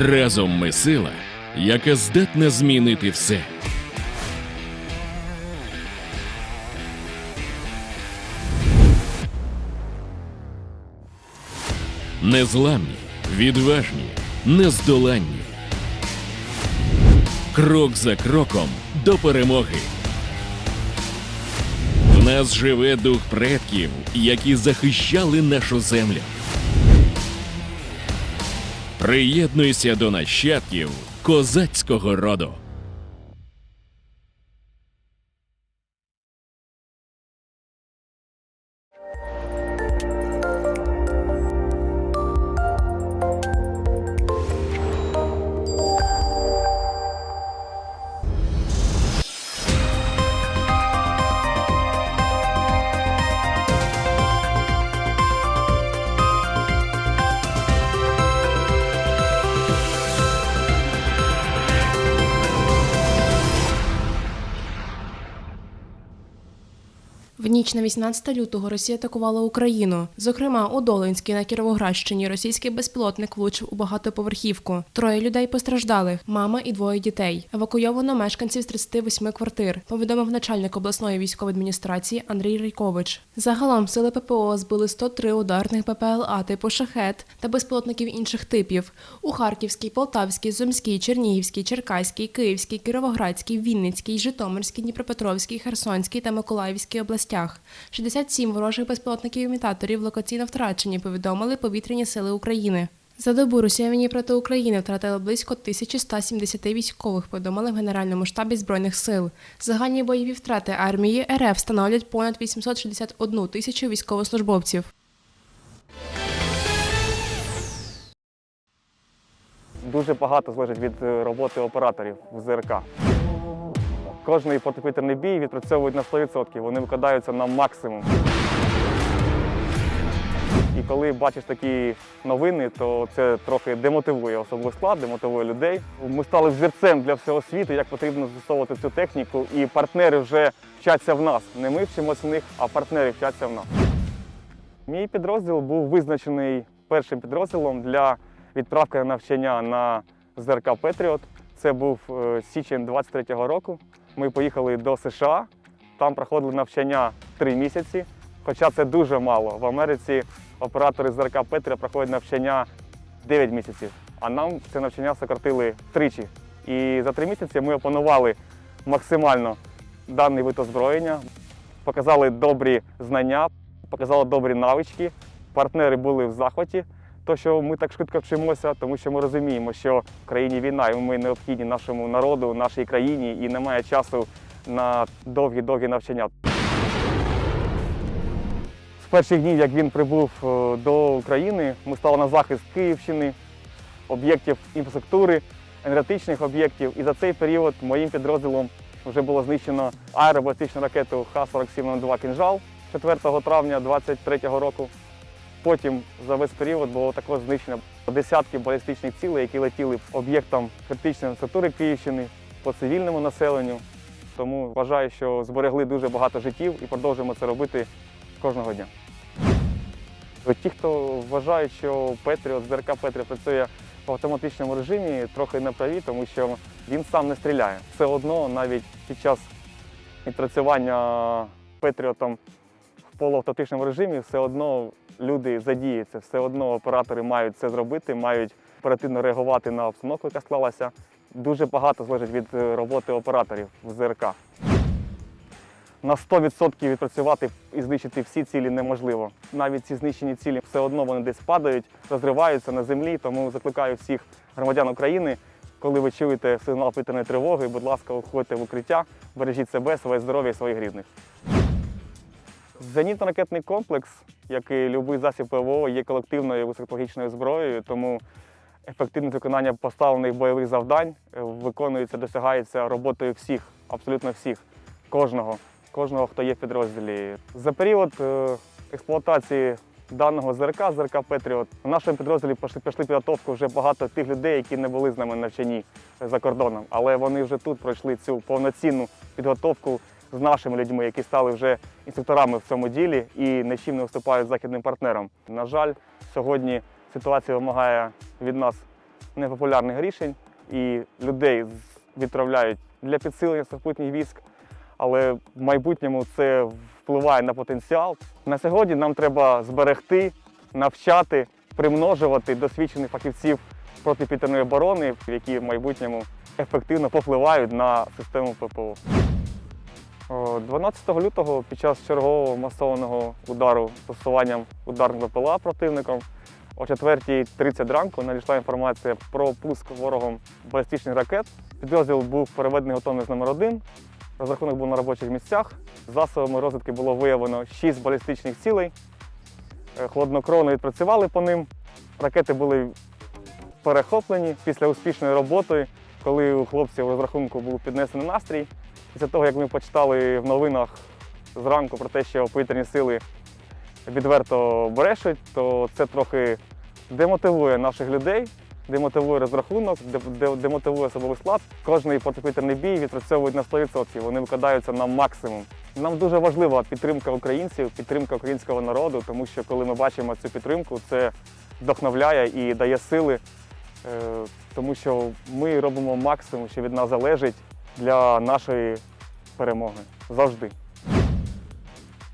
Разом ми сила, яка здатна змінити все. Незламні, відважні, нездоланні. Крок за кроком до перемоги. В нас живе дух предків, які захищали нашу землю. Приєднуйся до нащадків козацького роду. В ніч на 18 лютого Росія атакувала Україну. Зокрема, у Долинській на Кіровоградщині російський безпілотник влучив у багатоповерхівку. Троє людей постраждали: мама і двоє дітей. Евакуйовано мешканців з 38 квартир. Повідомив начальник обласної військової адміністрації Андрій Рейкович. Загалом сили ППО збили 103 ударних ППЛА типу шахет та безпілотників інших типів у Харківській, Полтавській, Сумській, Чернігівській, Черкаській, Київській, Кіровоградській, Вінницькій, Житомирській, Дніпропетровській, Херсонській та Миколаївській областях. 67 ворожих безпілотників-імітаторів локаційно втрачені, повідомили повітряні сили України. За добу росіяни проти України втратили близько 1170 військових, повідомили в Генеральному штабі Збройних сил. Загальні бойові втрати армії РФ становлять понад 861 тисячу військовослужбовців. Дуже багато залежить від е, роботи операторів в ЗРК. Кожний протиповітряний бій відпрацьовують на 100%, вони викладаються на максимум. І коли бачиш такі новини, то це трохи демотивує особовий склад, демотивує людей. Ми стали взірцем для всього світу, як потрібно застосовувати цю техніку, і партнери вже вчаться в нас. Не ми вчимося в них, а партнери вчаться в нас. Мій підрозділ був визначений першим підрозділом для відправки на навчання на ЗРК Петріот. Це був е, січень 23-го року. Ми поїхали до США. Там проходили навчання три місяці. Хоча це дуже мало. В Америці оператори ЗРК Петріот проходять навчання 9 місяців, а нам це навчання сократили тричі. І за три місяці ми опанували максимально даний вид озброєння, показали добрі знання, показали добрі навички. Партнери були в захваті, то що ми так швидко вчимося, тому що ми розуміємо, що в країні війна, і ми необхідні нашому народу, нашій країні, і немає часу на довгі-довгі навчання. З перших днів, як він прибув е, до України, ми стали на захист Київщини, об'єктів інфраструктури, енергетичних об'єктів. І за цей період моїм підрозділом вже було знищено аеробалістичну ракету Х-4702 «Кінжал» 4 травня 2023 року. Потім за весь період було також знищено десятки балістичних цілей, які летіли об'єктам критичної інфраструктури Київщини, по цивільному населенню. Тому вважаю, що зберегли дуже багато життів і продовжуємо це робити кожного дня. Ті, хто вважають, що Петріот, ЗРК Петріот працює в автоматичному режимі, трохи неправі, тому що він сам не стріляє. Все одно навіть під час відпрацювання Петріотом в полуавтоматичному режимі все одно люди задіються, все одно оператори мають це зробити, мають оперативно реагувати на обстановку, яка склалася. Дуже багато залежить від е, роботи операторів в ЗРК. На 100% відпрацювати і знищити всі цілі неможливо. Навіть ці знищені цілі все одно вони десь падають, розриваються на землі. Тому закликаю всіх громадян України, коли ви чуєте сигнал повітряної тривоги, будь ласка, уходьте в укриття, бережіть себе, своє здоров'я і своїх рідних. Зенітно-ракетний комплекс, як і будь-який засіб ПВО, є колективною високотехнологічною зброєю, тому ефективне виконання поставлених бойових завдань е, виконується, досягається роботою всіх, абсолютно всіх, кожного, кожного, хто є в підрозділі. За період е, експлуатації даного ЗРК, ЗРК Петріот, в нашому підрозділі пішли, пішли підготовку вже багато тих людей, які не були з нами навчені за кордоном, але вони вже тут пройшли цю повноцінну підготовку з нашими людьми, які стали вже інструкторами в цьому ділі і нічим не виступають західним партнерам. На жаль, сьогодні ситуація вимагає від нас непопулярних рішень і людей відправляють для підсилення сухопутніх військ, але в майбутньому це впливає на потенціал. На сьогодні нам треба зберегти, навчати, примножувати досвідчених фахівців протиповітряної оборони, які в майбутньому ефективно попливають на систему ППО. О, 12 лютого під час чергового масованого удару застосуванням ударних БПЛА противником о 4.30 ранку надійшла інформація про пуск ворогом балістичних ракет. Підрозділ був переведений готовність номер 1 Розрахунок був на робочих місцях. Засобами розвідки було виявлено 6 балістичних цілей. Е, Хладнокровно відпрацювали по ним. Ракети були перехоплені після успішної роботи, коли у хлопців розрахунку був піднесений настрій. Після того, як ми почитали в новинах зранку про те, що повітряні сили відверто брешуть, то це трохи демотивує наших людей, демотивує розрахунок, де- де- демотивує особовий склад. Кожний протиповітряний бій відпрацьовують на 100%, вони викладаються на максимум. Нам дуже важлива підтримка українців, підтримка українського народу, тому що коли ми бачимо цю підтримку, це вдохновляє і дає сили, е, тому що ми робимо максимум, що від нас залежить для нашої перемоги завжди.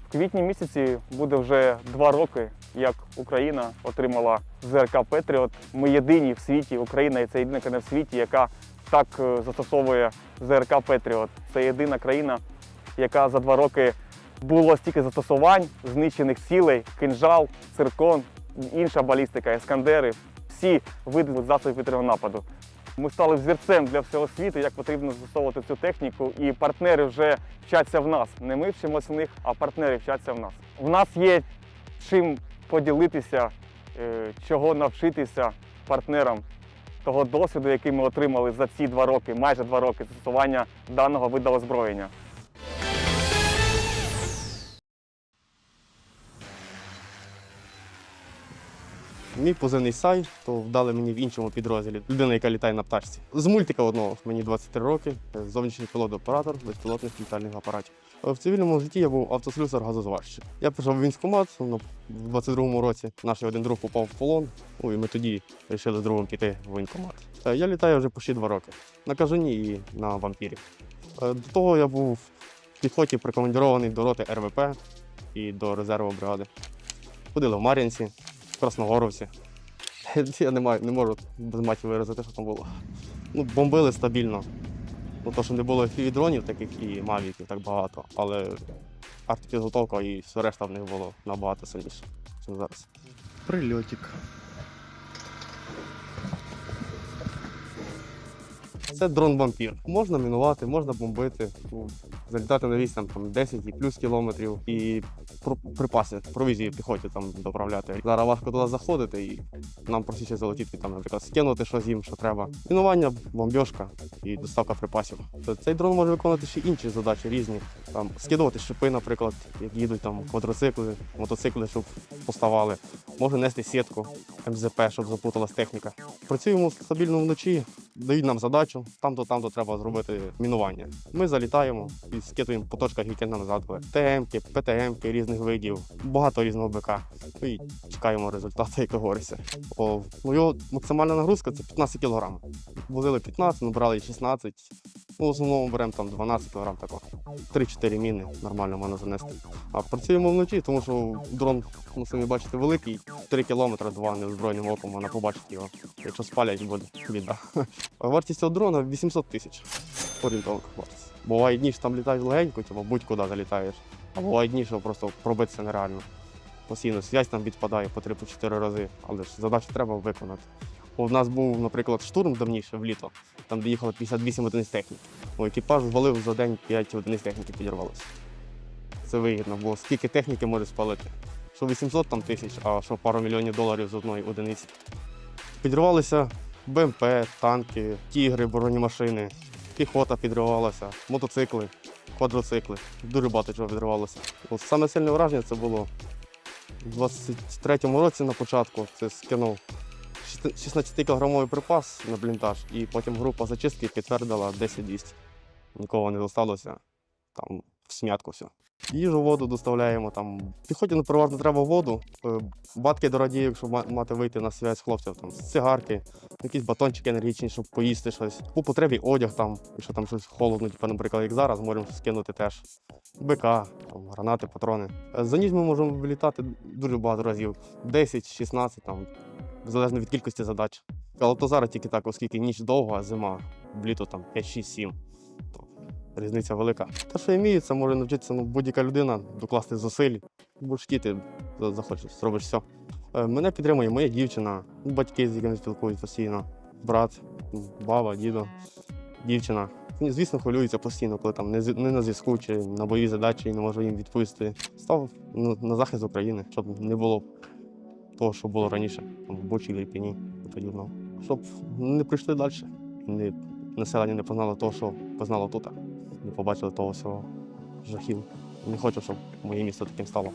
В квітні місяці буде вже два роки, як Україна отримала ЗРК Петріот. Ми єдині в світі, Україна і це єдина країна в світі, яка так е, застосовує ЗРК Петріот. Це єдина країна, яка за два роки було стільки застосувань, знищених цілей, кинжал, циркон, інша балістика, ескандери, всі види засобів повітряного нападу. Ми стали взірцем для всього світу, як потрібно застосовувати цю техніку, і партнери вже вчаться в нас. Не ми вчимося в них, а партнери вчаться в нас. В нас є чим поділитися, е, чого навчитися партнерам того досвіду, який ми отримали за ці два роки, майже два роки застосування даного виду озброєння. Мій позивний сай, то вдали мені в іншому підрозділі. Людина, яка літає на пташці. З мультика одного мені 23 роки, зовнішній пілот-оператор безпілотних літальних апаратів. Е, В цивільному житті я був автослюсар газозварщик. Я пішов в військкомат ну, в 22-му році. Наш один друг попав в полон. Ну, і ми тоді вирішили з другом піти в воєнкомат. Е, Я літаю вже почти два роки. На кажані і на вампірі. Е, До того я був в піхоті прикомандірований до роти РВП і до резерву бригади. Ходили в Мар'їнці, в Красногоровці. Я не, маю, не можу без маті виразити, що там було. Ну, бомбили стабільно. Ну, то, що не було дронів таких і мавіків так багато, але артпідготовка і все решта в них було набагато сильніше, ніж зараз. Прильотик. Це дрон вампір. Можна мінувати, можна бомбити, ну, залітати на відстань там 10 і плюс кілометрів, і припаси, провізії піхоті там доправляти. Зараз важко туди заходити, і нам простіше залетіти, там, наприклад, скинути щось їм, що треба. Мінування, бомбьошка і доставка припасів. Цей дрон може виконувати ще інші задачі різні. Там скидувати шипи, наприклад, як їдуть там квадроцикли, мотоцикли, щоб поставали. Може нести сітку МЗП, щоб запуталась техніка. Працюємо стабільно вночі, дають нам задачу, там-то, там-то треба зробити мінування. Ми залітаємо і скидуємо по точках, які нам задали. ТМки, ПТМки різних видів, багато різного БК. І чекаємо результату, як говориться. О, ну, максимальна нагрузка це 15 кг. Возили 15, набрали 16. Ну, в основному беремо там 12 кг такого. 3-4 міни нормально можна занести. А працюємо вночі, тому що дрон, ну самі бачите, великий, 3 кілометри, два неозброєним оком, можна побачити його. Якщо спалять, буде біда. Вартість цього дрона 800 тисяч. Орієнтовна вартість. Буває дні, що там літаєш легенько, типу будь-куди залітаєш. А буває дні, що просто пробитися нереально. Постійно зв'язь там відпадає по 3-4 рази, але ж задачу треба виконати. У нас був, наприклад, штурм давніше літо, там де їхало 58 одиниць техніки. У екіпаж звалив за день 5 одиниць техніки підірвалося. Це вигідно, бо скільки техніки може спалити? Що 800 там тисяч, а що пару мільйонів доларів з одної одиниці. Підривалися БМП, танки, тігри, бронемашини, піхота підривалася, мотоцикли, квадроцикли. Дуже багато чого підривалося. От саме сильне враження це було у 23-му році на початку. Це скинув 16-кілограмовий припас на бліндаж, і потім група зачистки підтвердила 10-200. Нікого не залишилося. Там в смятку все. Їжу, воду доставляємо там. Піхоті ну, переважно треба воду. Е, Батки дорадіють, щоб мати вийти на связь хлопців, там цигарки, якісь батончики енергічні, щоб поїсти щось. По потребі одяг там, якщо там щось холодно, типу, наприклад, як зараз, можемо скинути теж. БК, там, гранати, патрони. Е, За ніч ми можемо вилітати дуже багато разів. 10-16, там, залежно від кількості задач. Але то зараз тільки так, оскільки ніч довга, а зима, літо там 5-6-7. Різниця велика. Те, що я вмію, це може навчитися ну, будь-яка людина докласти зусиль. Будеш хотіти, захочеш, зробиш все. Мене підтримує моя дівчина, батьки, з якими спілкуюсь постійно, брат, баба, дідо, дівчина. Звісно, хвилюються постійно, коли там не, на зв'язку чи на бойові задачі і не можу їм відповісти. Став на, на захист України, щоб не було того, що було раніше, там, в Бучі, Ірпіні і. Щоб не прийшли далі. Не, населення не познало того, що познало тут. Не побачили того всього жахів. Не хочу, щоб моє місто таким стало.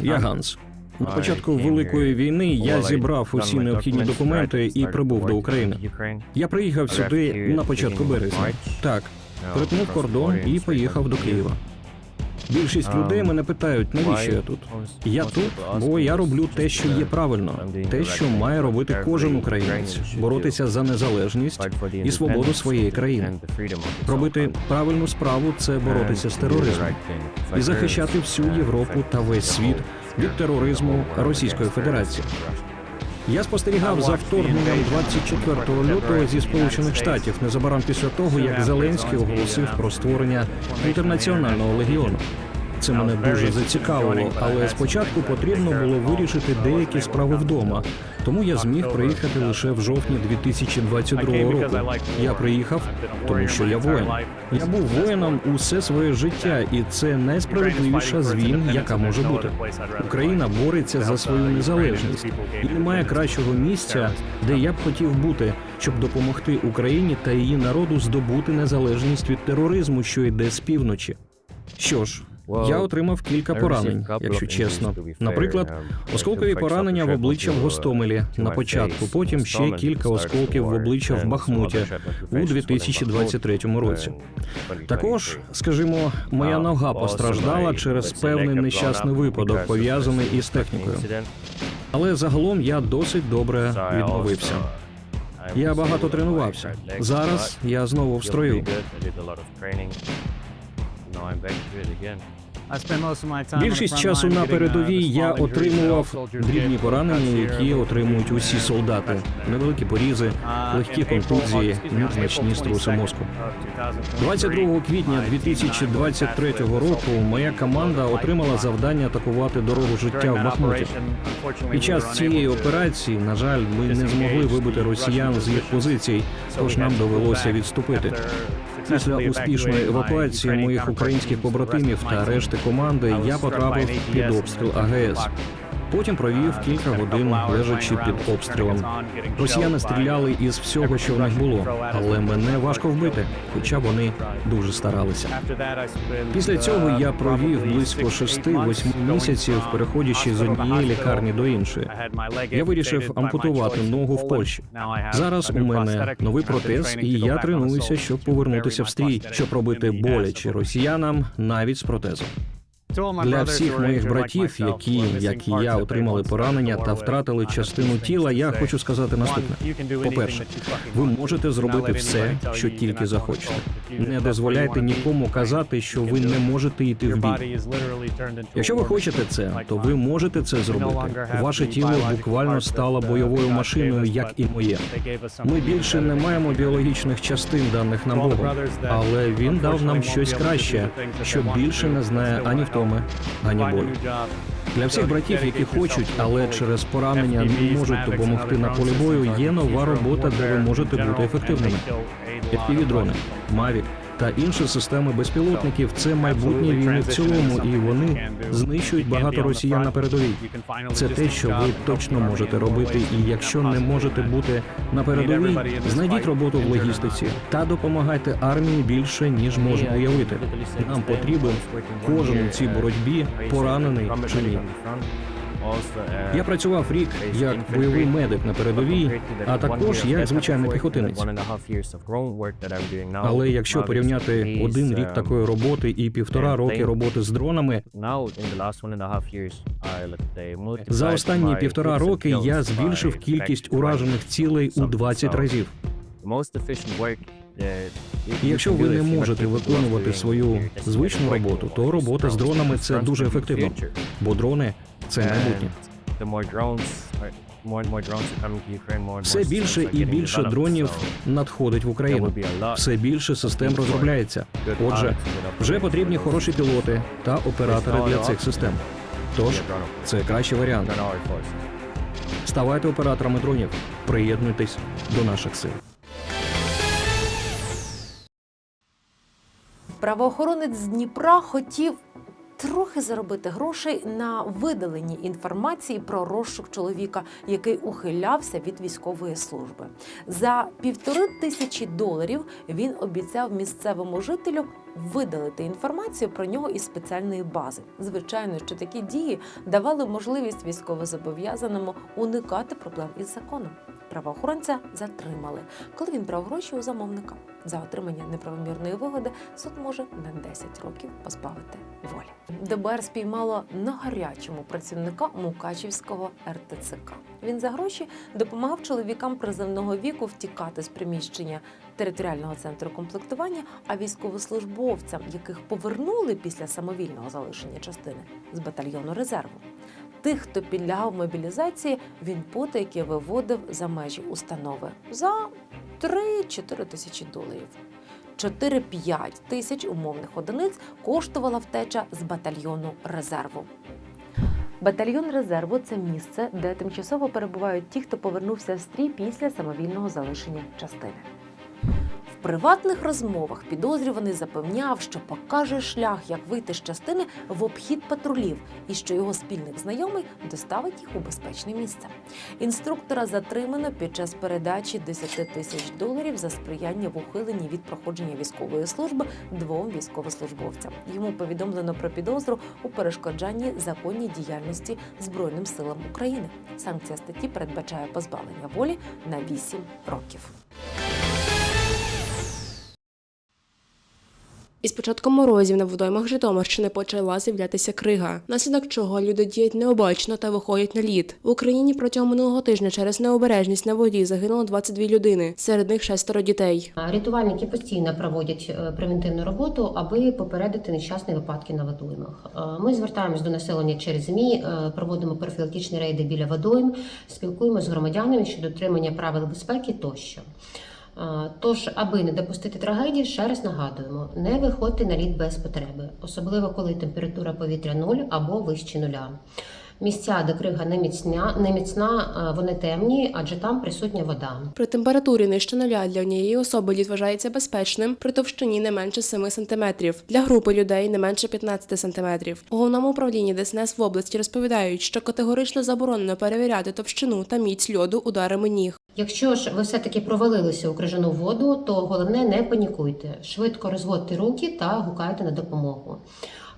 Я Ганс. На початку великої війни я зібрав усі необхідні документи і прибув до України. Я приїхав сюди на початку березня. Так, перетнув кордон і поїхав до Києва. Більшість людей мене питають, навіщо я тут? Я тут, бо я роблю те, що є правильно, те, що має робити кожен українець, боротися за незалежність і свободу своєї країни. Робити правильну справу це боротися з тероризмом і захищати всю Європу та весь світ від тероризму Російської Федерації. Я спостерігав за вторгненням 24 лютого зі Сполучених Штатів незабаром після того, як Зеленський оголосив про створення інтернаціонального легіону. Це мене дуже зацікавило, але спочатку потрібно було вирішити деякі справи вдома. Тому я зміг приїхати лише в жовтні 2022 року. Я приїхав, тому що я воїн. Я був воїном усе своє життя, і це найсправедливіша з війн, яка може бути. Україна бореться за свою незалежність, і немає кращого місця, де я б хотів бути, щоб допомогти Україні та її народу здобути незалежність від тероризму, що йде з півночі. Що ж, я отримав кілька поранень, якщо чесно. Наприклад, осколкові поранення в обличчя в Гостомелі на початку, потім ще кілька осколків в обличчя в Бахмуті у 2023 році. Також, скажімо, моя нога постраждала через певний нещасний випадок, пов'язаний із технікою. Але загалом я досить добре відновився. Я багато тренувався. Зараз я знову в строю. Більшість часу на передовій я отримував дрібні поранення, які отримують усі солдати. Невеликі порізи, легкі контузії, незначні струси мозку. 22 квітня 2023 року моя команда отримала завдання атакувати дорогу життя в Бахмуті. Під час цієї операції, на жаль, ми не змогли вибити росіян з їх позицій, тож нам довелося відступити. Після успішної евакуації моїх українських побратимів та решти команди я потрапив під обстріл АГС. Потім провів кілька годин лежачи під обстрілом. Росіяни стріляли із всього, що в них було, але мене важко вбити, хоча вони дуже старалися. Після цього я провів близько 6-8 місяців, переходячи з однієї лікарні до іншої. Я вирішив ампутувати ногу в Польщі. Зараз у мене новий протез, і я тренуюся, щоб повернутися в стрій, щоб робити боляче росіянам навіть з протезом. Для всіх моїх братів, які, як і я, отримали поранення та втратили частину тіла, я хочу сказати наступне: по-перше, ви можете зробити все, що тільки захочете. Не дозволяйте нікому казати, що ви не можете йти в бій. Якщо ви хочете це, то ви можете це зробити. Ваше тіло буквально стало бойовою машиною, як і моє. Ми більше не маємо біологічних частин, даних нам Богом, але він дав нам щось краще, що більше не знає ані втоми, ані болю. Для всіх братів, які хочуть, але через поранення не можуть допомогти на полі бою, є нова робота, де ви можете бути ефективними. FPV-дрони, Mavic та інші системи безпілотників це майбутнє війни в цілому, і вони знищують багато росіян на передовій. Це те, що ви точно можете робити. І якщо не можете бути на передовій, знайдіть роботу в логістиці та допомагайте армії більше ніж можна уявити. Нам потрібен кожен у цій боротьбі поранений чи ні. Я працював рік як бойовий медик на передовій, а також як звичайний піхотинець. Але якщо порівняти один рік такої роботи і півтора роки роботи з дронами, за останні півтора роки я збільшив кількість уражених цілей у 20 разів. І якщо ви не можете виконувати свою звичну роботу, то робота з дронами це дуже ефективно, бо дрони це майбутнє. Все більше і більше дронів надходить в Україну. Все більше систем розробляється. Отже, вже потрібні хороші пілоти та оператори для цих систем. Тож це кращий варіант. Ставайте операторами дронів, приєднуйтесь до наших сил. Правоохоронець з Дніпра хотів трохи заробити грошей на видаленні інформації про розшук чоловіка, який ухилявся від військової служби. За півтори тисячі доларів він обіцяв місцевому жителю видалити інформацію про нього із спеціальної бази. Звичайно, що такі дії давали можливість військовозобов'язаному уникати проблем із законом. Правоохоронця затримали, коли він брав гроші у замовника. За отримання неправомірної вигоди суд може на 10 років позбавити волі. ДБР спіймало на гарячому працівника Мукачівського РТЦК. Він за гроші допомагав чоловікам призовного віку втікати з приміщення територіального центру комплектування, а військовослужбовцям, яких повернули після самовільного залишення частини з батальйону резерву. Тих, хто підлягав мобілізації, він потайки виводив за межі установи за 3-4 тисячі доларів. 4-5 тисяч умовних одиниць коштувала втеча з батальйону резерву. Батальйон резерву це місце, де тимчасово перебувають ті, хто повернувся в стрій після самовільного залишення частини. Приватних розмовах підозрюваний запевняв, що покаже шлях, як вийти з частини в обхід патрулів, і що його спільник знайомий доставить їх у безпечне місце. Інструктора затримано під час передачі 10 тисяч доларів за сприяння в ухиленні від проходження військової служби двом військовослужбовцям. Йому повідомлено про підозру у перешкоджанні законній діяльності Збройним силам України. Санкція статті передбачає позбавлення волі на 8 років. Із початком морозів на водоймах Житомирщини почала з'являтися крига, наслідок чого люди діють необачно та виходять на лід. В Україні протягом минулого тижня через необережність на воді загинуло 22 людини, серед них шестеро дітей. Рятувальники постійно проводять е, превентивну роботу, аби попередити нещасні випадки на водоймах. Ми звертаємось до населення через ЗМІ, е, проводимо профілактичні рейди біля водойм, спілкуємося з громадянами щодо дотримання правил безпеки тощо. Тож, аби не допустити трагедії, ще раз нагадуємо: не виходьте на лід без потреби, особливо коли температура повітря 0 або вище нуля. Місця, де крига не міцна, не міцна, е, вони темні, адже там присутня вода. При температурі нижче нуля для однієї особи лід вважається безпечним при товщині не менше 7 см, для групи людей не менше 15 см. У головному управлінні ДСНС в області розповідають, що категорично заборонено перевіряти товщину та міць льоду ударами ніг. Якщо ж ви все-таки провалилися у крижану воду, то головне не панікуйте. Швидко розводьте руки та гукайте на допомогу.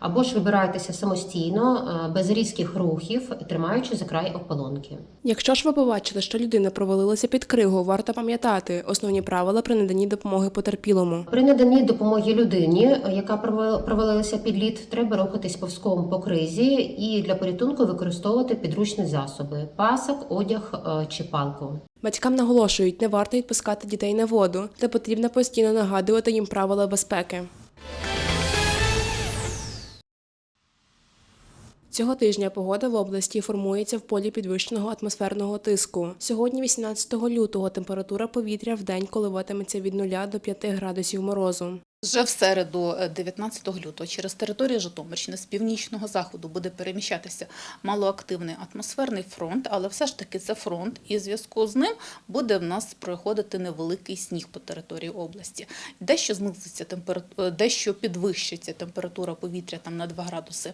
Або ж вибирайтеся самостійно, е, без різких рухів, тримаючи за край ополонки. Якщо ж ви побачили, що людина провалилася під кригу, варто пам'ятати основні правила при наданні допомоги потерпілому. При наданні допомоги людині, е, яка провал- провалилася під лід, треба рухатись повзком по кризі і для порятунку використовувати підручні засоби: пасок, одяг е, чи палку. Батькам наголошують, не варто відпускати дітей на воду, та потрібно постійно нагадувати їм правила безпеки. Цього тижня погода в області формується в полі підвищеного атмосферного тиску. Сьогодні, 18 лютого, температура повітря в день коливатиметься від 0 до 5 градусів морозу. Вже в середу, е, 19 лютого, через територію Житомирщини з північного заходу буде переміщатися малоактивний атмосферний фронт, але все ж таки це фронт, і в зв'язку з ним буде в нас проходити невеликий сніг по території області. Дещо знизиться температура, дещо підвищиться температура повітря там на 2 градуси.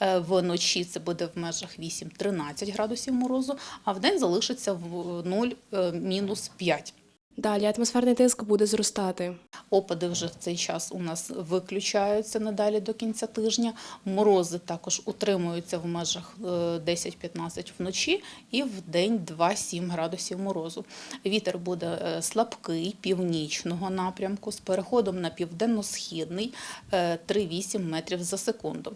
Е, Вночі це буде в межах 8-13 градусів морозу, а в день залишиться в 0 мінус 5. Далі атмосферний тиск буде зростати. Опади вже в цей час у нас виключаються надалі до кінця тижня. Морози також утримуються в межах е, 10-15 вночі і в день 2-7 градусів морозу. Вітер буде е, слабкий північного напрямку з переходом на південно-східний е, 3-8 метрів за секунду.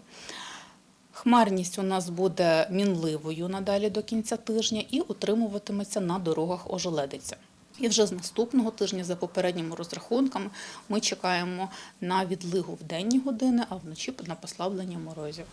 Хмарність у нас буде мінливою надалі до кінця тижня і утримуватиметься на дорогах ожеледиця. І вже з наступного тижня, за попередніми розрахунками, ми чекаємо на відлигу в денні години, а вночі на послаблення морозів.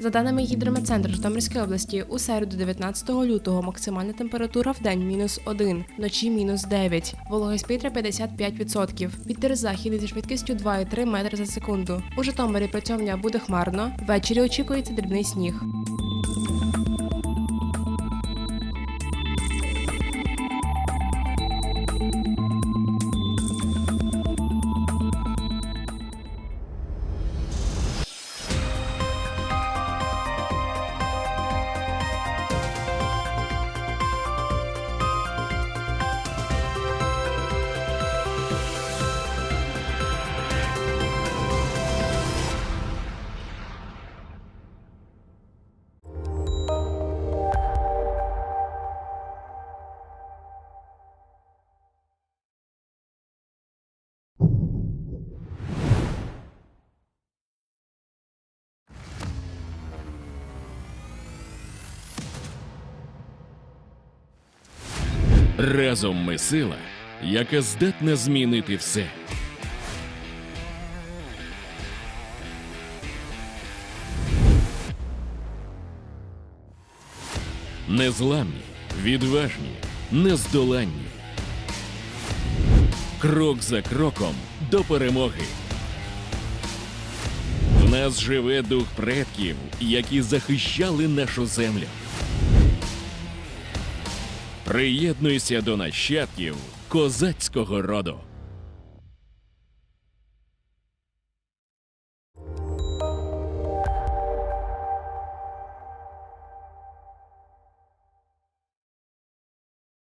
За даними гідрометцентру Житомирської області, у середу 19 лютого максимальна температура в день мінус 1, вночі мінус 9, вологість повітря 55%, вітер західний зі швидкістю 2,3 метри за секунду. У Житомирі протягом дня буде хмарно, ввечері очікується дрібний сніг. Разом ми сила, яка здатна змінити все. Незламні, відважні, нездоланні. Крок за кроком до перемоги. В нас живе дух предків, які захищали нашу землю. Приєднуйся до нащадків козацького роду.